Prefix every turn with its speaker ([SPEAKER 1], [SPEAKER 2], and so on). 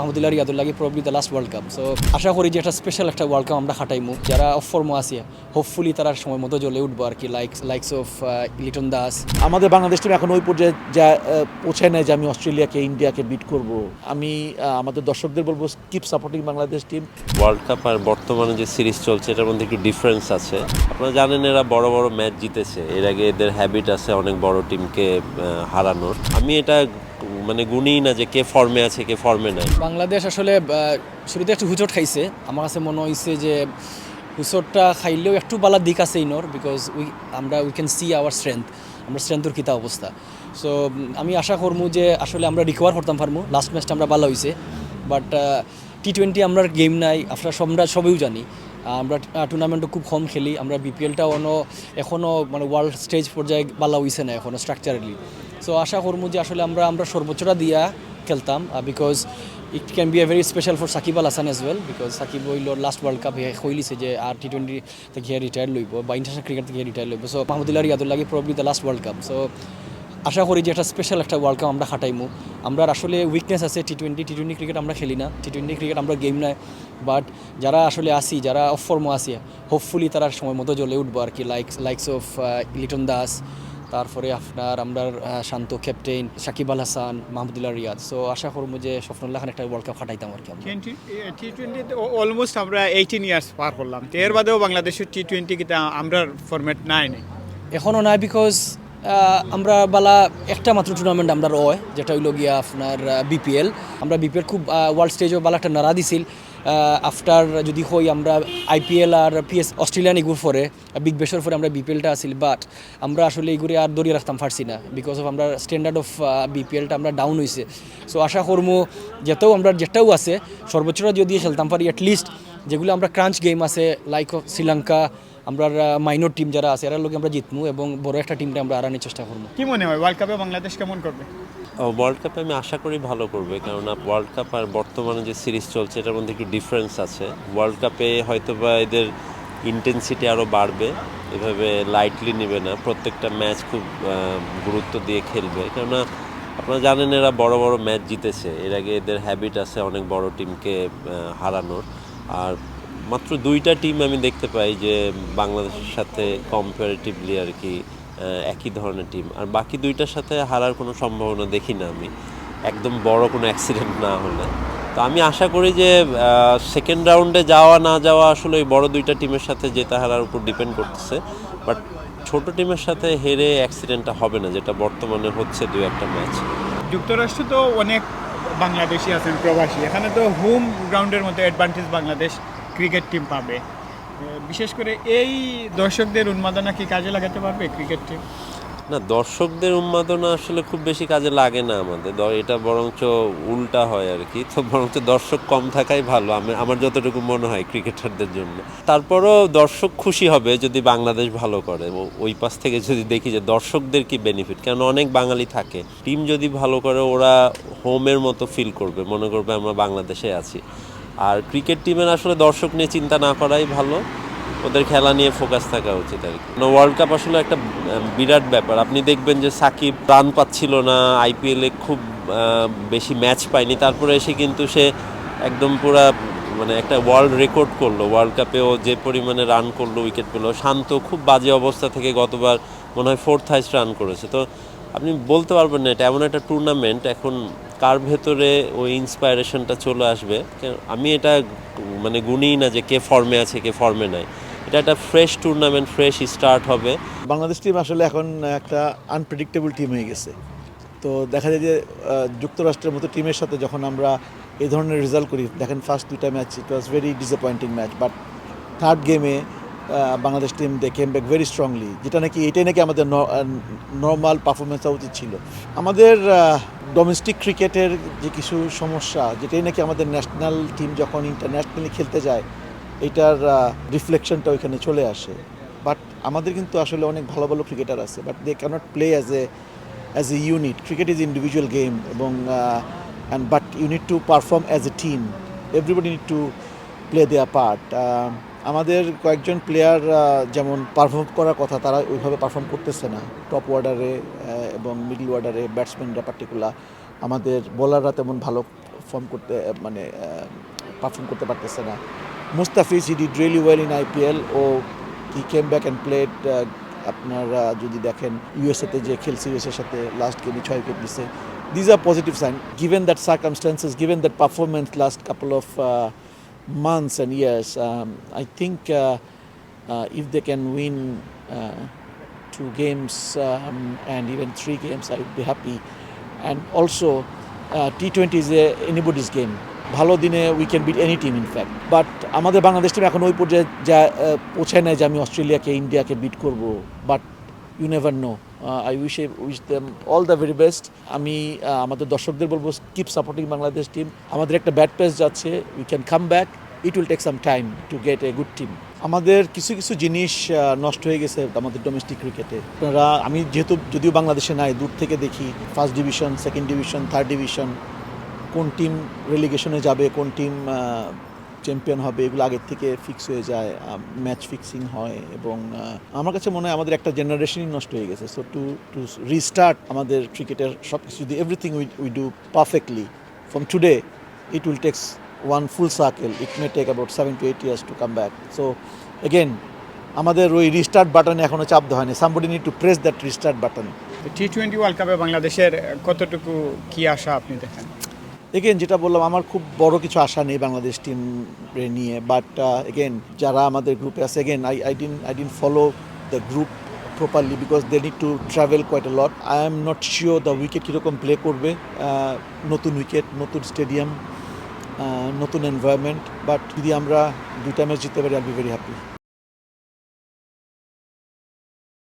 [SPEAKER 1] Mahmudullah রিয়াদুল্লাহি probably the last world cup so আশা করি যে একটা স্পেশাল একটা ওয়ার্ল্ড কাপ আমরা খাটাইমু। যারা অফর্ম আছে হোপফুলি তারা সময় মতো জ্বলে উঠবো আর কি like likes of Liton Das
[SPEAKER 2] আমাদের বাংলাদেশ টিম এখন ওই পর্যায়ে যা পৌঁছায় নাই যে আমি অস্ট্রেলিয়াকে ইন্ডিয়াকে বিট করব। আমি আমাদের দর্শকদের বলব keep supporting Bangladesh team
[SPEAKER 3] world cup আর বর্তমানে যে সিরিজ চলছে এটার মধ্যে একটু ডিফারেন্স আছে। আপনারা জানেন এরা বড় বড় ম্যাচ জিতেছে। এর আগে এদের হ্যাবিট আছে অনেক বড় টিমকে হারানোর। আমি এটা মানে গুণই না যে কে ফর্মে আছে, কে ফর্মে নাই।
[SPEAKER 1] বাংলাদেশ আসলে শুরুতে একটু হুচট খাইছে। আমার কাছে মনে হয়েছে যে হুচটটা খাইলেও একটু বালার দিক আছে ইনোর বিকজ উই আমরা we can see our strength আমরা স্ট্রেংথের কিতা অবস্থা। সো আমি আশা করব যে আসলে আমরা রিকভার করতাম পারব লাস্ট ম্যাচটা আমরা ভালো হয়েছে বাট টি টোয়েন্টি আমরা গেম নাই আপনারা আমরা সবেও জানি। আমরা টুর্নামেন্টও খুব কম খেলি। আমরা বিপিএলটা অন্য এখনও মানে ওয়ার্ল্ড স্টেজ পর্যায়ে বালা হয়েছে না এখনও স্ট্রাকচারালি সো আশা করব যে আসলে আমরা আমরা সর্বোচ্চটা দিয়া খেলতাম because it can be a very special for Shakib Al Hasan as well because Shakib হইল লাস্ট ওয়ার্ল্ড কাপ হইলিছে যে, আর টি টোয়েন্টি থেকে রিটায়ার লইব বা ইন্টারন্যাশনাল ক্রিকেট থেকে রিটায়ার লইব। So Mahmudullah রিয়াদুল্লাহি probably the last world cup so আশা করি যে একটা স্পেশাল একটা ওয়ার্ল্ড কাপ আমরা খাটাইমু আমরা আসলে উইকনেস আছে T twenty T twenty cricket আমরা খেলি না। টি টোয়েন্টি ক্রিকেট আমরা গেম নাই। বাট যারা আসলে আসি যারা অফ অফর্ম আসি হোপফুলি তারা সময় মতো জ্বলে উঠবো আর কি। Like likes of Liton Das তারপরে আপনার আমরা শান্ত ক্যাপ্টেন সাকিব আল হাসান মাহমুদুল্লাহ রিয়াদ। সো আশা করব যে স্বপ্নুল্লাহ খান একটা ওয়ার্ল্ড কাপ খাটাইতাম আর কি
[SPEAKER 4] টোয়েন্টি টি টোয়েন্টিতে অলমোস্ট আমরা এইটিন ইয়ার্স পার করলাম। এর বাদেও বাংলাদেশের টি টোয়েন্টি কিন্তু আমরা ফরম্যাট নাই নাই
[SPEAKER 1] এখনও নাই বিকজ আমরা বালা একটা মাত্র টুর্নামেন্ট আমরা রয়, যেটা হইল গিয়া আপনার বিপিএল আমরা বিপিএল খুব ওয়ার্ল্ড স্টেজও বালা একটা নাড়া দিছিল। আফটার যদি হই আমরা আইপিএল আর পিএস অস্ট্রেলিয়ান এগুর পরে বিগ বেশর পরে আমরা বিপিএলটা আসিল বাট আমরা আসলে এগুলি আর দরিয়ে রাখতাম, পারছি না। বিকজ অফ আমরা স্ট্যান্ডার্ড অফ বিপিএলটা আমরা ডাউন হয়েছে সো আশা করব যেটাও আমরা যেটাও আছে সর্বোচ্চটা যদি খেলতাম পারি অ্যাটলিস্ট যেগুলো আমরা ক্রাঞ্চ গেম আছে লাইক অফ শ্রীলঙ্কা আমরা মাইনর টিম যারা আছে এরা লোক আমরা জিতমু এবং বড় একটা টিমটা আমরা আরানোর চেষ্টা করব
[SPEAKER 4] কি মনে হয় ওয়ার্ল্ড কাপে বাংলাদেশ কেমন করবে?
[SPEAKER 3] ওয়ার্ল্ড কাপে আমি আশা করি ভালো করবে কেননা ওয়ার্ল্ড কাপ আর বর্তমানে যে সিরিজ চলছে এটার মধ্যে একটু ডিফারেন্স আছে। ওয়ার্ল্ড কাপে হয়তো বা এদের ইন্টেন্সিটি আরও বাড়বে এভাবে লাইটলি নেবে না প্রত্যেকটা ম্যাচ খুব গুরুত্ব দিয়ে খেলবে। কেননা আপনারা জানেন এরা বড় বড় ম্যাচ জিতেছে এর আগে এদের হ্যাবিট আছে অনেক বড় টিমকে হারানোর। আর মাত্র দুইটা টিম আমি দেখতে পাই যে বাংলাদেশের সাথে কম্পারেটিভলি আর কি একই ধরনের টিম আর বাকি দুইটার সাথে হারার কোনো সম্ভাবনা দেখি না আমি। একদম বড় কোনো অ্যাক্সিডেন্ট না হলে। তো আমি আশা করি যে সেকেন্ড রাউন্ডে যাওয়া না যাওয়া আসলে ওই বড় দুইটা টিমের সাথে জেতা হারার উপর ডিপেন্ড করতেছে। বাট ছোট টিমের সাথে হেরে অ্যাক্সিডেন্টটা হবে না, যেটা বর্তমানে হচ্ছে দুই একটা ম্যাচ
[SPEAKER 4] যুক্তরাষ্ট্র তো অনেক বাংলাদেশি আছেন, প্রবাসী। এখানে তো হোম গ্রাউন্ডের মতো অ্যাডভান্টেজ বাংলাদেশ। ক্রিকেট টিম পাবে। বিশেষ করে এই দর্শকদের উন্মাদনা কি কাজে লাগাতে পারবে ক্রিকেট টিম?
[SPEAKER 3] না, দর্শকদের উন্মাদনা আসলে খুব বেশি কাজে লাগে না আমাদের। এটা বরঞ্চ উল্টা হয় আর কি। তো বরঞ্চ দর্শক কম থাকাই ভালো, আমি, আমার যতটুকু মনে হয় ক্রিকেটারদের জন্য। তারপরও দর্শক খুশি হবে যদি বাংলাদেশ ভালো করে। ওই পাশ থেকে যদি দেখি যে দর্শকদের কি বেনিফিট কারণ অনেক বাঙালি থাকে। টিম যদি ভালো করে, ওরা হোমের মতো ফিল করবে। মনে করবে আমরা বাংলাদেশে আছি। আর ক্রিকেট টিমের আসলে দর্শক নিয়ে চিন্তা না করাই ভালো। ওদের খেলা নিয়ে ফোকাস থাকা উচিত আর কি। ওয়ার্ল্ড কাপ আসলে একটা বিরাট ব্যাপার। আপনি দেখবেন যে সাকিব রান পাচ্ছিল না আইপিএলে খুব বেশি ম্যাচ পায়নি। তারপরে এসে কিন্তু সে একদম পুরা মানে একটা ওয়ার্ল্ড রেকর্ড করল। ওয়ার্ল্ড কাপেও যে পরিমাণে রান করল উইকেট পেল। শান্ত, খুব বাজে অবস্থা থেকে গতবার মনে হয় ফোর্থ হাইস্ট রান করেছে। তো আপনি বলতে পারবেন না, এটা এমন একটা টুর্নামেন্ট এখন কার ভেতরে ওই ইন্সপায়ারেশনটা চলে আসবে? আমি এটা মানে গুণই না যে কে ফর্মে আছে, কে ফর্মে নাই। এটা একটা ফ্রেশ টুর্নামেন্ট ফ্রেশ স্টার্ট হবে।
[SPEAKER 2] বাংলাদেশ টিম আসলে এখন একটা আনপ্রেডিক্টেবল টিম হয়ে গেছে। তো দেখা যায় যে যুক্তরাষ্ট্রের মতো টিমের সাথে যখন আমরা এই ধরনের রেজাল্ট করি, দেখেন ফার্স্ট দুইটা match it was very disappointing match but third গেমে Bangladesh team they came back very strongly যেটা নাকি এটাই নাকি আমাদের নর্মাল পারফরমেন্স হওয়া উচিত ছিল। আমাদের ডোমেস্টিক ক্রিকেটের যে কিছু সমস্যা, যেটাই নাকি আমাদের ন্যাশনাল টিম যখন ইন্টারন্যাশনালি খেলতে যায়, এটার রিফ্লেকশনটা ওইখানে চলে আসে। বাট আমাদের কিন্তু আসলে অনেক ভালো ভালো ক্রিকেটার আছে but they can't play as a as a unit cricket is individual game এবং and but you need to perform as a team everybody need to play their part আমাদের কয়েকজন প্লেয়ার যেমন পারফর্ম করার কথা, তারা ওইভাবে perform করতেছে না। টপ ওয়ার্ডারে এবং মিডল ওয়ার্ডারে ব্যাটসম্যানরা পার্টিকুলার আমাদের বোলাররা তেমন ভালো ফর্ম করতে মানে পারফর্ম করতে পারতেছে না। Mustafiz he did really well in IPL O he came back and played আপনারা যদি দেখেন ইউএসএতে যে খেলছে ইউএসএর সাথে লাস্ট গেমে ছয় উইকেট নিছে these are positive sign given that circumstances given that performance last couple of months and years. Um, I think uh, uh, if they can win uh, two games um, and even three games, I would be happy. And also, uh, T20 is a, anybody's game. ভালো দিনে we can beat any team in fact but আমাদের Bangladesh team এখন ওই পর্যায়ে যা পৌঁছায় নাই যে আমি অস্ট্রেলিয়াকে ইন্ডিয়াকে বিট করব but you never know I wish wish them all the very best আমি আমাদের দর্শকদের বলব কিপ সাপোর্টিং বাংলাদেশ টিম আমাদের একটা ব্যাড পেস যাচ্ছে we can come back it will take some time to get a good team আমাদের কিছু কিছু জিনিস নষ্ট হয়ে গেছে আমাদের ডোমেস্টিক ক্রিকেটে আপনারা, আমি যেহেতু, যদিও বাংলাদেশে নাই, দূর থেকে দেখি first division second division third division কোন টিম রেলিগেশনে যাবে, কোন টিম চ্যাম্পিয়ন হবে, এগুলো আগের থেকে ফিক্স হয়ে যায় ম্যাচ ফিক্সিং হয় এবং আমার কাছে মনে হয় আমাদের একটা জেনারেশনই নষ্ট হয়ে গেছে। সো টু টু রিস্টার্ট আমাদের ক্রিকেটের সব কিছু যদি everything we we do perfectly from today it will takes one full circle it may take about seven to eight years to come back so again আমাদের ওই রিস্টার্ট বাটনে এখনও চাপ দেওয়া হয়নি। Somebody need to press that restart button
[SPEAKER 4] T twenty world কাপে বাংলাদেশের কতটুকু কী আশা আপনি দেখেন?
[SPEAKER 2] এগেন যেটা বললাম, আমার খুব বড় কিছু আশা নেই বাংলাদেশ টিম নিয়ে বাট এগেন যারা আমাদের গ্রুপে আছে again I I didn't I didn't follow the group properly because they need to travel quite a lot I am not sure the wicket কীরকম প্লে করবে নতুন উইকেট নতুন স্টেডিয়াম নতুন এনভায়রনমেন্ট বাট যদি আমরা দুইটা ম্যাচ জিততে পারি আই বি ভেরি হ্যাপি